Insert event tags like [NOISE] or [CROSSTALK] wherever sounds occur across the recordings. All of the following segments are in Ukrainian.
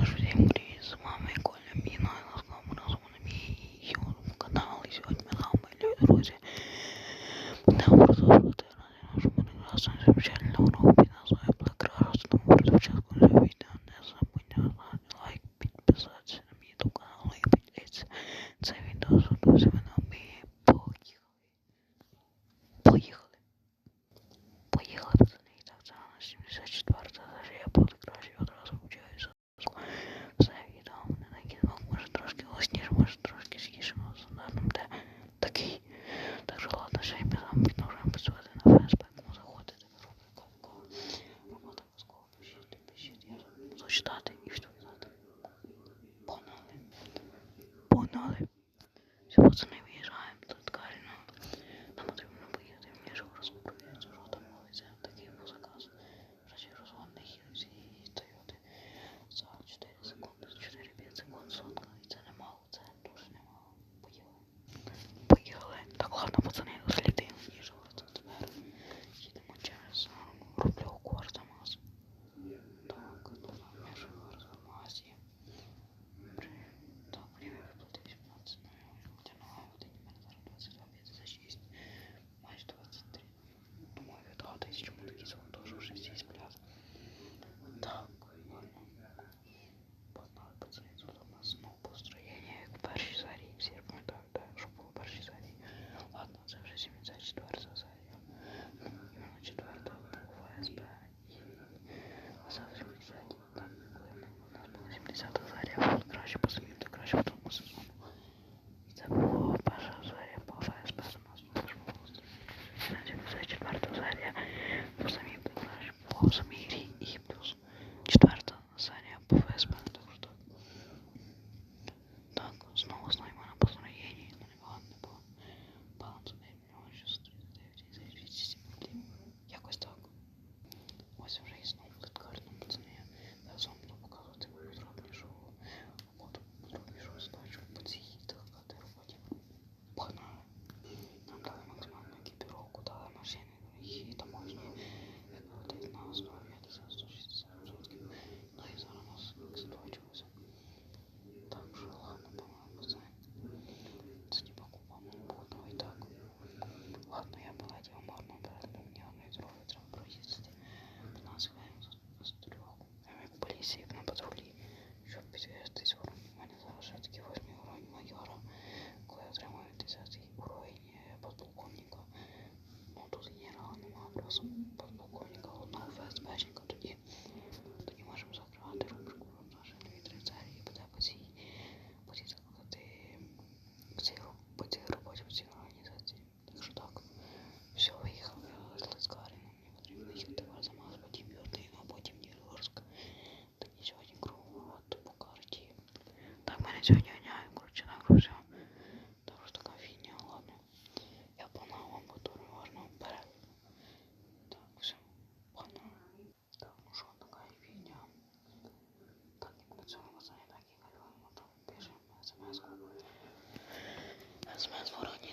我说：“你有意思吗？美国人米诺。”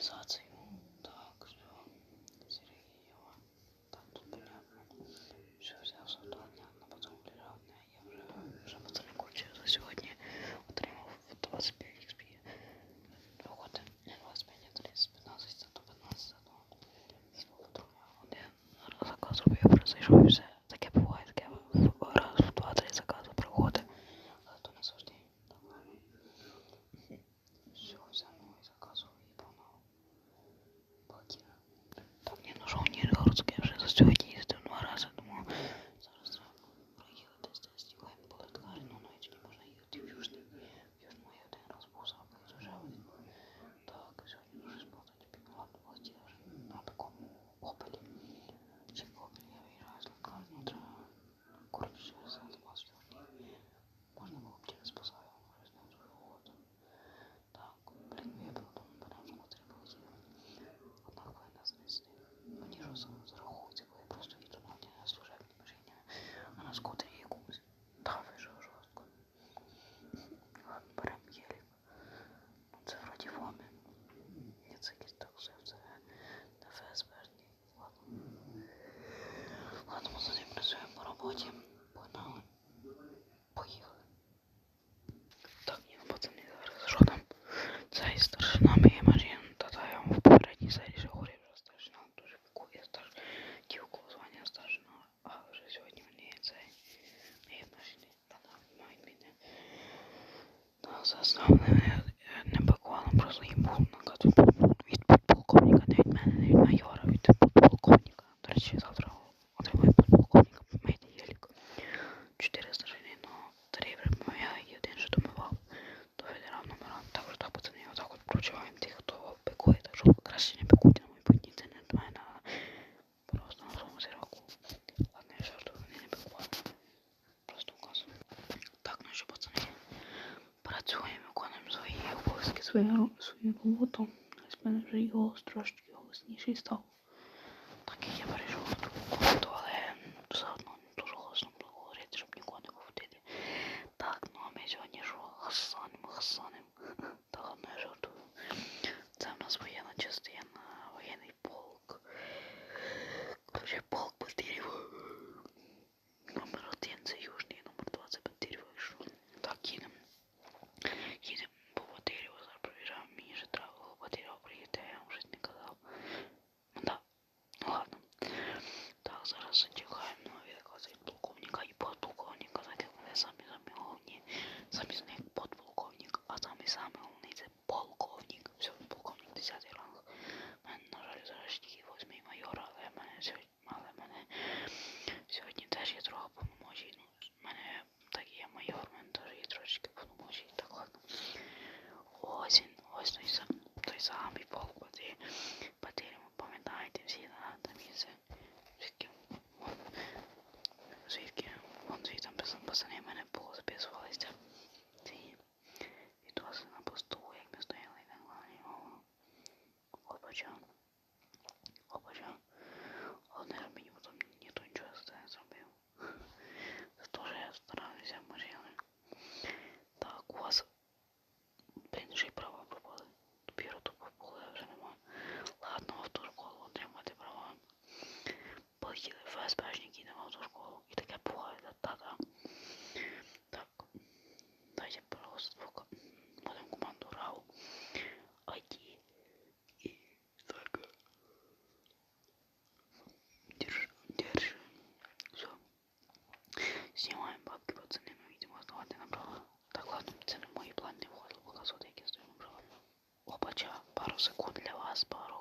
организаций. Ми за ним працюємо по роботі. своє своє болото, з мене вже його трошечки голосніший став. Так як я перейшов в другу комнату, але все одно не дуже голосно буду говорити, щоб нікого не поводити. Так, ну а ми сьогодні ж гасаним, гасаним. [LAUGHS] Та ладно, я жартую. Це в нас воєнна частина, воєнний полк. Короче, полк буде. безпечник, їдемо в автошколу. І таке буває, та-та-та. Так. Дайте пожалуйста, будемо команду РАУ. Айді. І так. Держи, держи. Все. Знімаємо бабки, пацани, ми їдемо здавати на права. Так, ладно, це не мої плани не входило, показувати, які здаю на права. Опача, пару секунд для вас, пару.